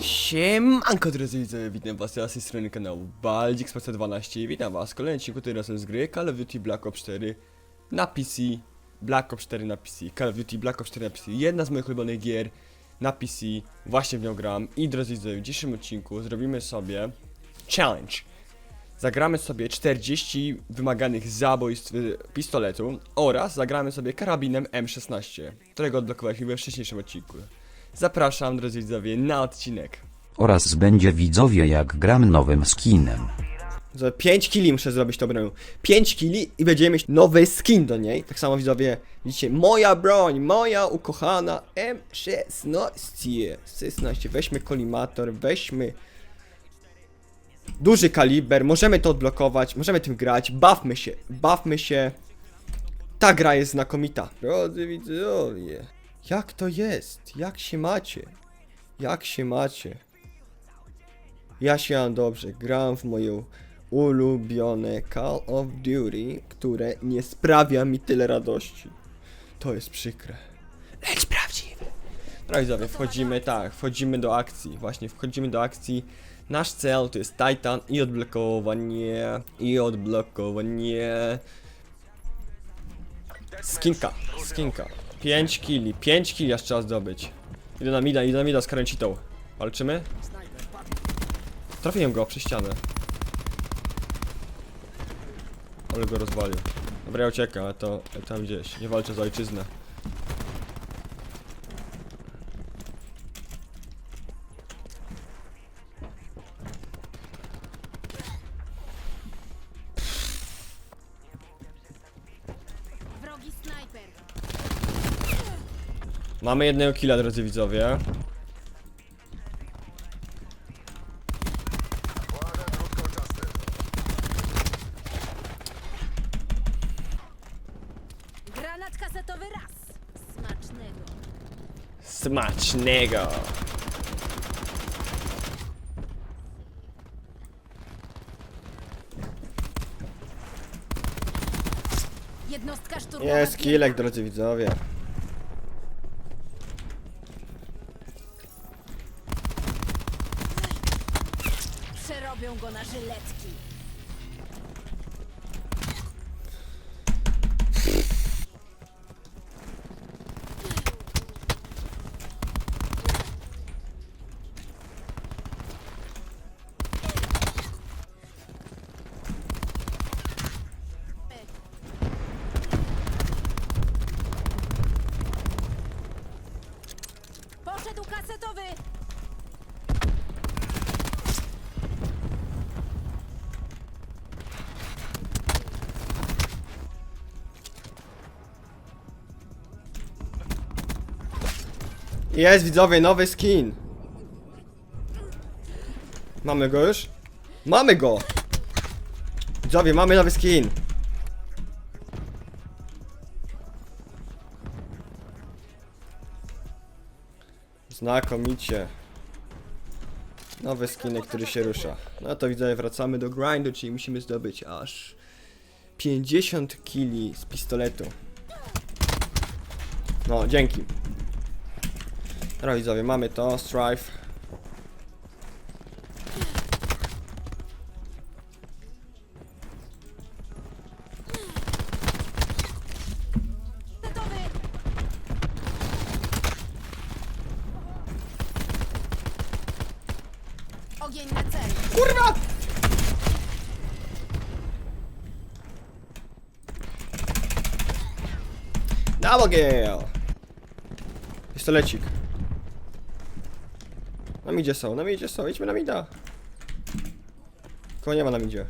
Siemanko drodzy witam was ja z strony kanału Baldzik 12 i witam was w kolejnym odcinku tym razem z gry Call of Duty Black Ops 4 na PC Black Ops 4 na PC, Call of Duty Black Ops 4 na PC, jedna z moich ulubionych gier na PC, właśnie w nią gram. I drodzy widzowie, w dzisiejszym odcinku zrobimy sobie challenge. Zagramy sobie 40 wymaganych zabójstw y, pistoletu oraz zagramy sobie karabinem M16, którego odblokowaliśmy we wcześniejszym odcinku. Zapraszam, drodzy widzowie, na odcinek. Oraz będzie widzowie jak gram nowym skinem. Za 5 kili muszę zrobić tą broń. 5 kili i będziemy mieć nowy skin do niej. Tak samo widzowie, widzicie, moja broń, moja ukochana M16. 16. Weźmy kolimator, weźmy duży kaliber, możemy to odblokować, możemy tym grać, bawmy się, bawmy się. Ta gra jest znakomita. Drodzy widzowie, jak to jest? Jak się macie? Jak się macie? Ja się mam dobrze, gram w moje ulubione Call of Duty, które nie sprawia mi tyle radości. To jest przykre. Lecz prawdziwe. Dobra widzowie, wchodzimy, tak, wchodzimy do akcji. Właśnie, wchodzimy do akcji. Nasz cel to jest Titan i odblokowanie, i odblokowanie. Skinka, skinka. 5 kili, 5 kili aż trzeba zdobyć. Idę na mida, idę na mida z kręcitą. Walczymy? Trafiłem go przez ścianę. Ale go rozwalił. Dobra, ja uciekam, ale to tam gdzieś. Nie walczę za ojczyznę. Mamy jednego killa, drodzy widzowie. Granat kasetowy raz. Smacznego. Smacznego! Jednostka szturmowa. Jest killek, drodzy widzowie. Jest widzowie, nowy skin. Mamy go już? Mamy go! Widzowie, mamy nowy skin. Znakomicie. Nowy skinek, który się rusza. No to widzowie, wracamy do grindu, czyli musimy zdobyć aż 50 kili z pistoletu. No, dzięki. Dobra widzowie, mamy to, Strife. Ogień na cel. Kurwa! Double kill! Pistolecik. Na midzie są, na midzie są, idźmy na mida. Kogo nie ma na midzie.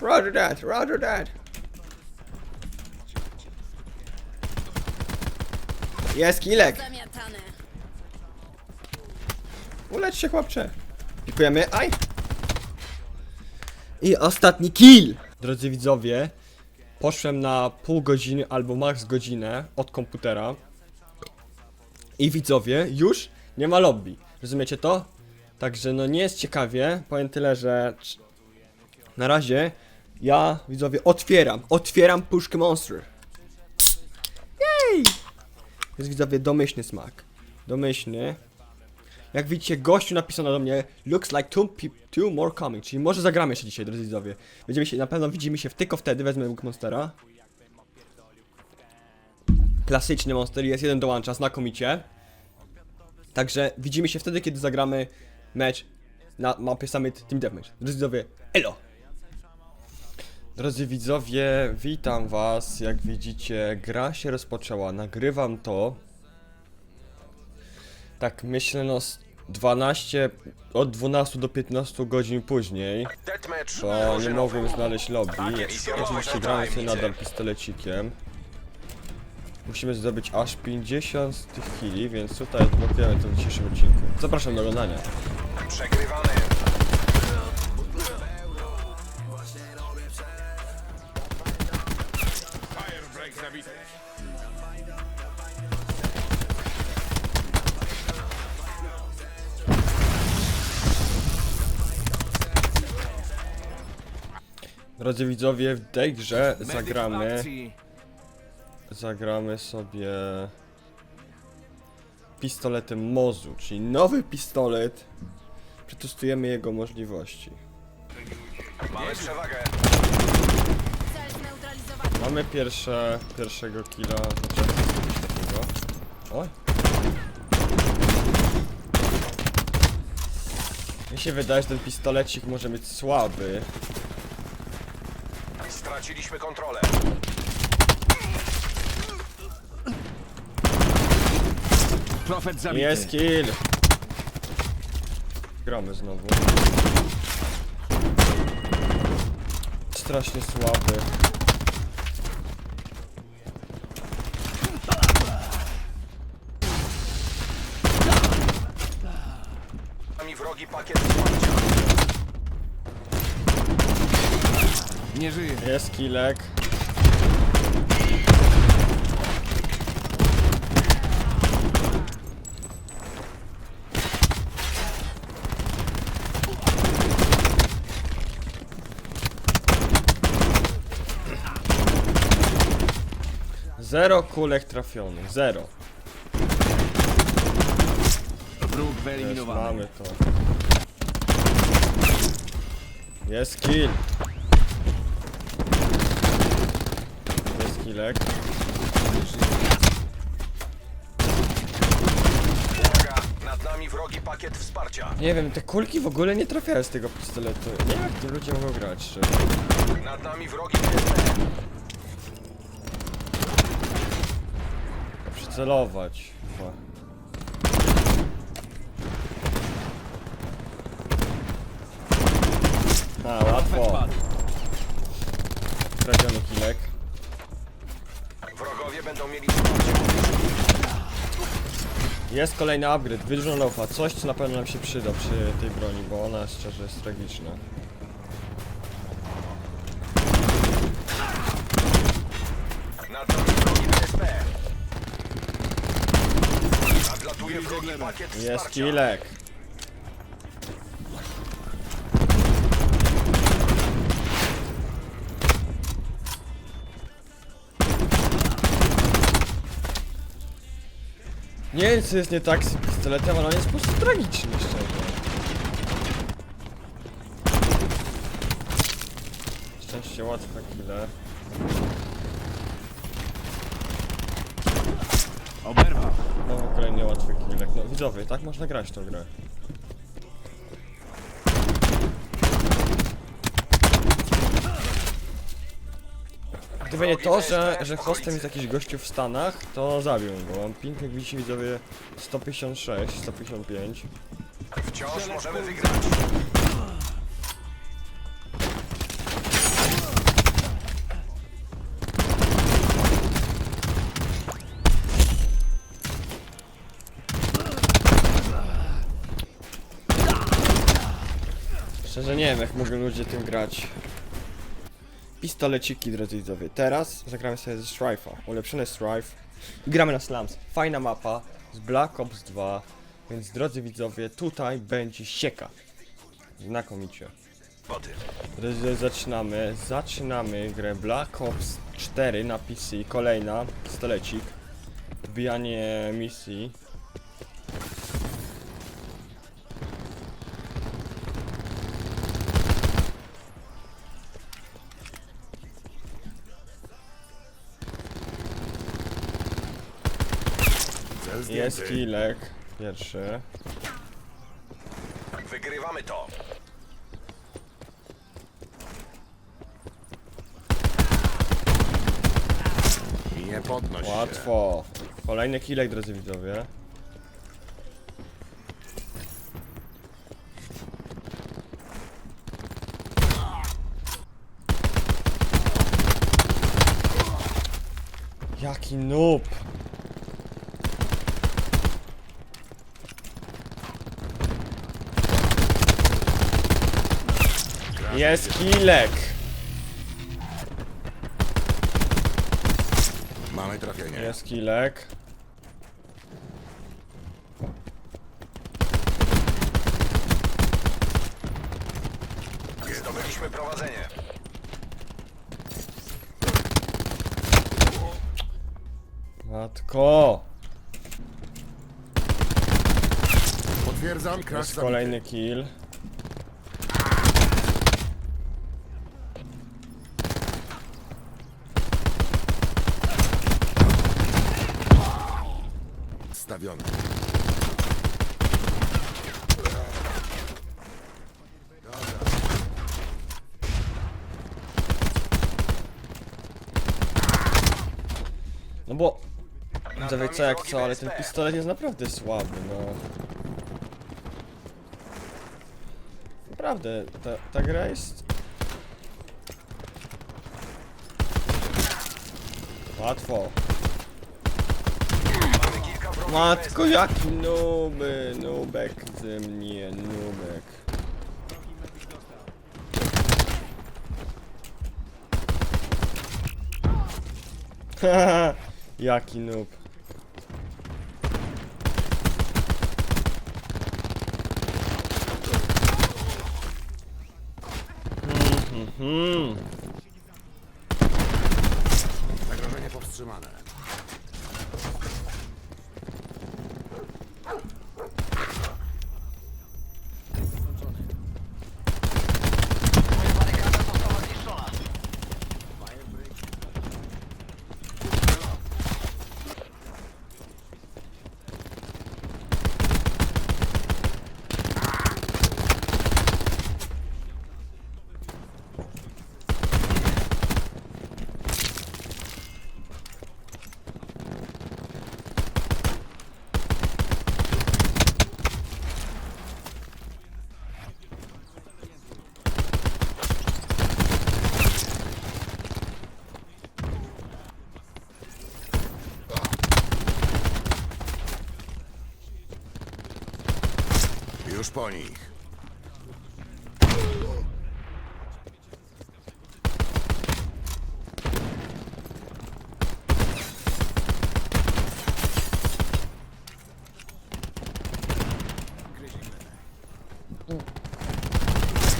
Roger that, roger that. Jest kilek! Zamiatane. Ulecz się chłopcze. Pikujemy, aj! I ostatni kill! Drodzy widzowie, poszłem na pół godziny albo max godzinę od komputera. I widzowie, już nie ma lobby. Rozumiecie to? Także no nie jest ciekawie. Powiem tyle, że na razie ja widzowie otwieram, otwieram puszkę Monster. Jej! Jest widzowie domyślny smak. Domyślny. Jak widzicie, gościu napisał do mnie Looks like two, two more coming, czyli może zagramy jeszcze dzisiaj, drodzy widzowie. Będziemy się, na pewno widzimy się tylko wtedy, wezmę Book Monstera. Klasyczny monster, jest jeden dołącza, znakomicie. Także widzimy się wtedy, kiedy zagramy mecz na mapie Summit Team Deathmatch. Drodzy widzowie, elo! Drodzy widzowie, witam was. Jak widzicie, gra się rozpoczęła. Nagrywam to. Tak, myślę, no z 12, od 12 do 15 godzin później, bo nie mogłem znaleźć lobby. Oczywiście gramy sobie nadal pistolecikiem. Musimy zdobyć aż 50 z tych killi, więc tutaj odblokujemy to w dzisiejszym odcinku. Zapraszam do oglądania. Przegrywamy. Drodzy widzowie, w tej grze zagramy zagramy sobie pistoletem Mozu, czyli nowy pistolet. Przetestujemy jego możliwości. Mamy przewagę. Mamy pierwsze, pierwszego killa, znaczy coś takiego. Oj. Mi się wydaje, że ten pistolecik może być słaby. Straciliśmy kontrolę. Profet zabity. Jest kill! Gramy znowu. Strasznie słaby. Nami wrogi pakiet wsparcia. Nie żyje. Jest killek. Zero kulek trafionych, zero. Wróg wyeliminowany. mamy to. Jest kill. Jest killek. Uwaga, nad nami wrogi pakiet wsparcia. Nie wiem, te kulki w ogóle nie trafiają z tego pistoletu. Nie wiem jak to ludzie mogą grać, czy... Nad nami wrogi PSP. Przycelować. Chyba. A, łatwo. Kradziony kilek. Wrogowie będą mieli. Jest kolejny upgrade, Vision Lofa. Coś, co na pewno nam się przyda przy tej broni, bo ona szczerze jest tragiczna. Jest wsparcia. Nie wiem co jest nie tak z pistoletem, ale on jest po prostu tragiczny szczerze. Szczęście łatwe kile. Oberwał. No kolejny No widzowie, tak można grać tą grę. Gdyby nie to, że, że hostem jest jakiś gościu w Stanach, to zabił go. Mam ping, jak widzicie widzowie, 156, 155. Wciąż możemy wygrać. Wiem, jak mogą ludzie tym grać. Pistoleciki, drodzy widzowie. Teraz zagramy sobie ze Strife'a. Ulepszony Strife. I gramy na Slums. Fajna mapa z Black Ops 2. Więc drodzy widzowie, tutaj będzie sieka. Znakomicie. Drodzy zaczynamy. Zaczynamy grę Black Ops 4 na PC. Kolejna. Pistolecik. Wbijanie misji. Jest kilek. Pierwszy. Wygrywamy to. Nie podnoś się. Łatwo. Kolejny kilek, drodzy widzowie. Jaki noob! Jest kilek! Mamy trafienie. Jest kilek. Zdobyliśmy prowadzenie. Matko! Potwierdzam, crash Jest kolejny kill. Stawiony. No bo... Widzowie co jak co, ale ten pistolet jest naprawdę słaby, no. Naprawdę, ta, ta gra jest... Łatwo. Matko, jaki nuby, nubek ze mnie, nubek. Haha, jaki noob. Już po nich.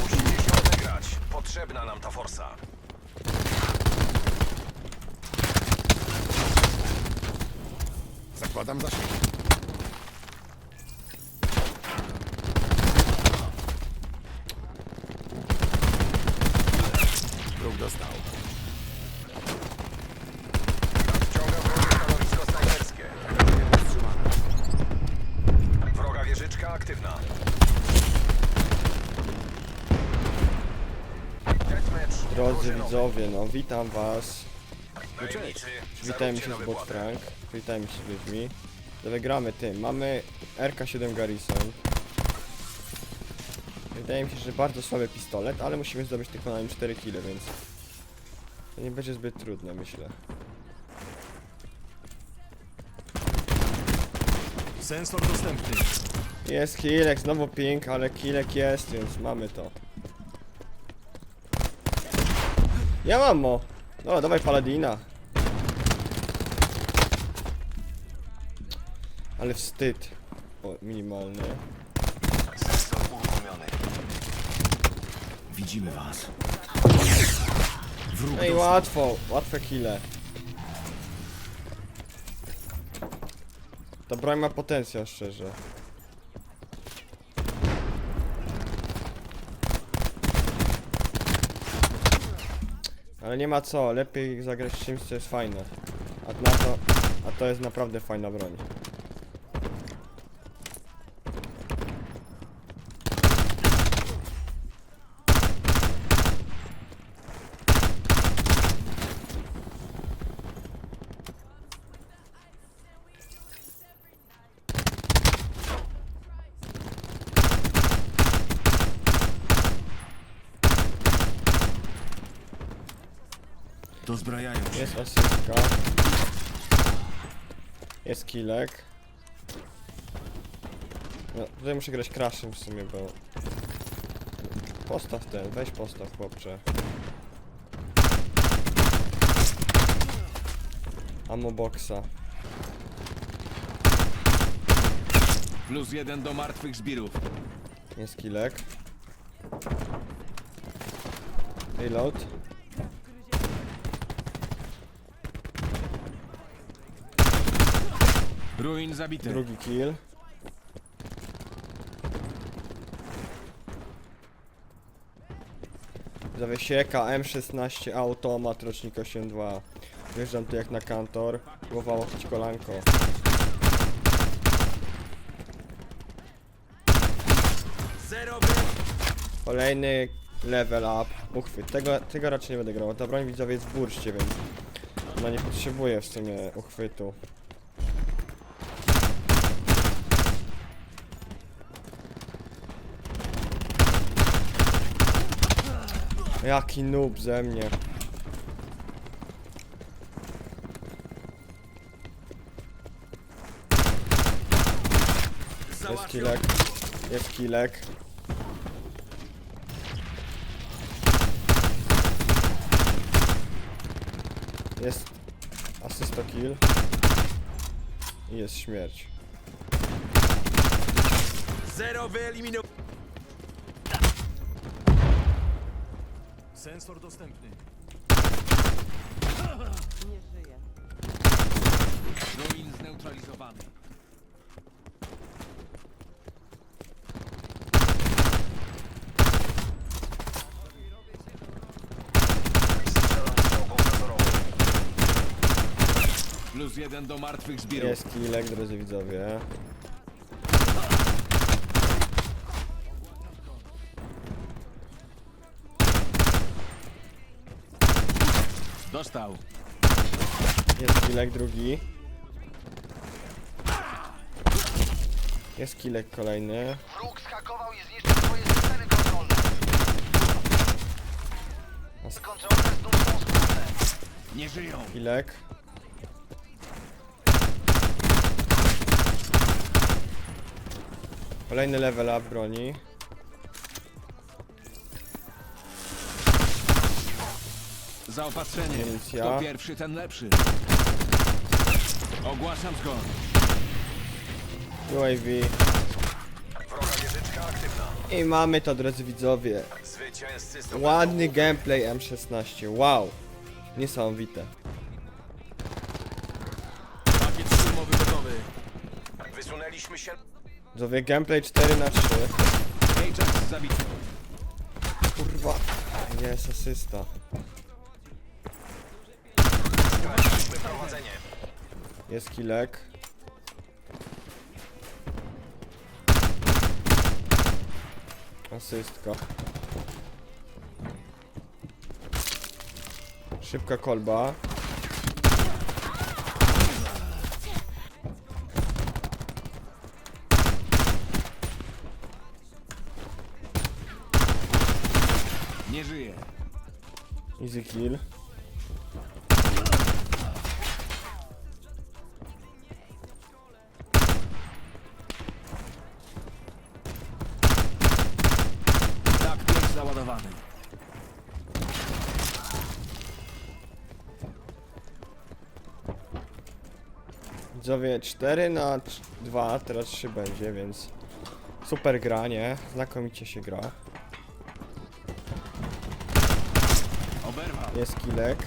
Musimy się odegrać. Potrzebna nam ta forsa. Zakładam zasięg. Wróg dostał. Nadciąga wrogie stanowisko snajperskie. Powstrzymane. Wroga wieżyczka aktywna. Drodzy widzowie, no witam was. Najemnicy, Witajmy zarobcie się z wypłatę. Botfrank. Witajmy się z ludźmi. Wygramy tym. Mamy RK7 Garrison. Wydaje mi się, że bardzo słaby pistolet, ale musimy zdobyć tylko na nim 4 kile, więc to nie będzie zbyt trudne, myślę. Sensor dostępny. Jest kilek, znowu ping, ale kilek jest, więc mamy to. Ja mam mo. No, dawaj Paladina. Ale wstyd. O, minimalny. Uruchomiony. Widzimy was. Wróg Ej, dostał. łatwo, łatwe kile. Ta broń ma potencjał, szczerze. Ale nie ma co, lepiej zagrać czymś, co jest fajne. A na to, a to jest naprawdę fajna broń. Dozbrajają się. Jest asystka. Jest killek. No, tutaj muszę grać crashem w sumie, bo... Postaw ten, weź postaw, chłopcze. Ammo boxa. Plus jeden do martwych zbirów. Jest killek. Reload. Ruin zabity. Drugi kill. Zawiesieka M16 automat rocznik 8.2 Wjeżdżam tu jak na kantor. Głowa łokieć kolanko. Kolejny level up. Uchwyt, tego, tego raczej nie będę grał Ta broń widzowie jest w burszcie, więc Ona nie potrzebuje w sumie uchwytu Jaki noob ze mnie. Jest kilek. Jest kilek. Jest asysto kill. I jest śmierć. Zero wyeliminowane. Sensor dostępny. Ruin zneutralizowany. Strzelam czołgą dozorową. Plus jeden do martwych zbirów. Jest kilek, drodzy widzowie. Dostał. Jest kilek drugi. Jest kilek kolejny. Wróg zhakował i zniszczył swoje systemy kontrolne. Kontrolne znów są skutne. Nie żyją. Kilek. Kolejny level up broni. Zaopatrzenie. Milicja. Kto pierwszy, ten lepszy. Ogłaszam zgon. UAV. Wroga wieżyczka aktywna. I mamy to, drodzy widzowie. Zwycięzcy Ładny gameplay M16. Wow. Niesamowite. Pakiet szturmowy gotowy. Wysunęliśmy się. Widzowie, gameplay 4 na 3 Ajax zabity. Kurwa. Jest asysta. Prowadzenie. Jest kilek. Asystka. Szybka kolba. Nie żyje. Easy kill. Widzowie 4 na 2, teraz 3 będzie, więc super gra, nie? Znakomicie się gra. Jest kilek.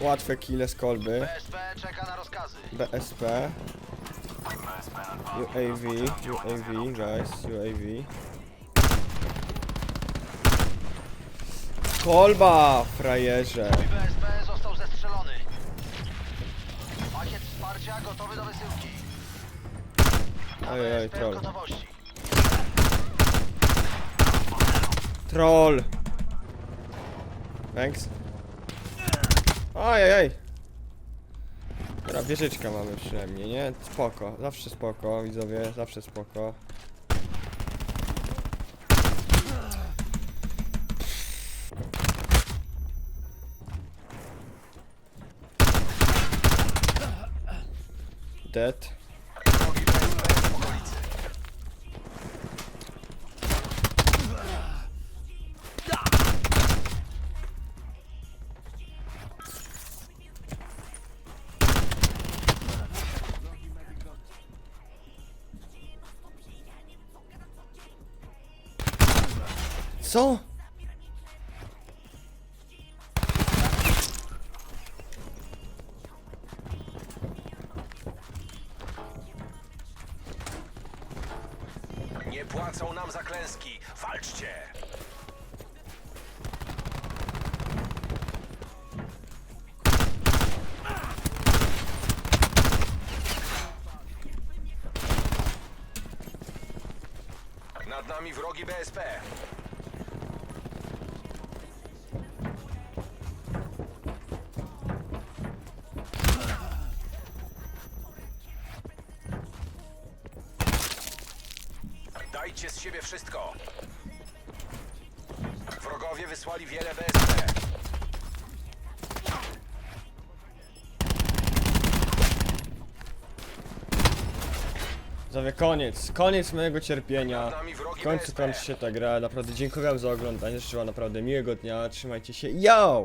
Łatwe kile z kolby. BSP czeka na rozkazy. BSP. UAV, UAV, guys, UAV. Kolba, frajerze. BSP został zestrzelony. Pakiet wsparcia gotowy do wysyłki. Ojej, BSP w troll. gotowości. Troll. Thanks. Ojej, Dobra, wieżyczka mamy przynajmniej, nie? Spoko, zawsze spoko, widzowie, zawsze spoko. Dead. Co? Klęski. Walczcie! Nad nami wrogi BSP. Wszystko. Wrogowie wysłali wiele BSP. Zawie koniec, koniec mojego cierpienia. W końcu kończy się ta gra. Naprawdę dziękuję wam za oglądanie. Życzę wam naprawdę miłego dnia. Trzymajcie się. Yo!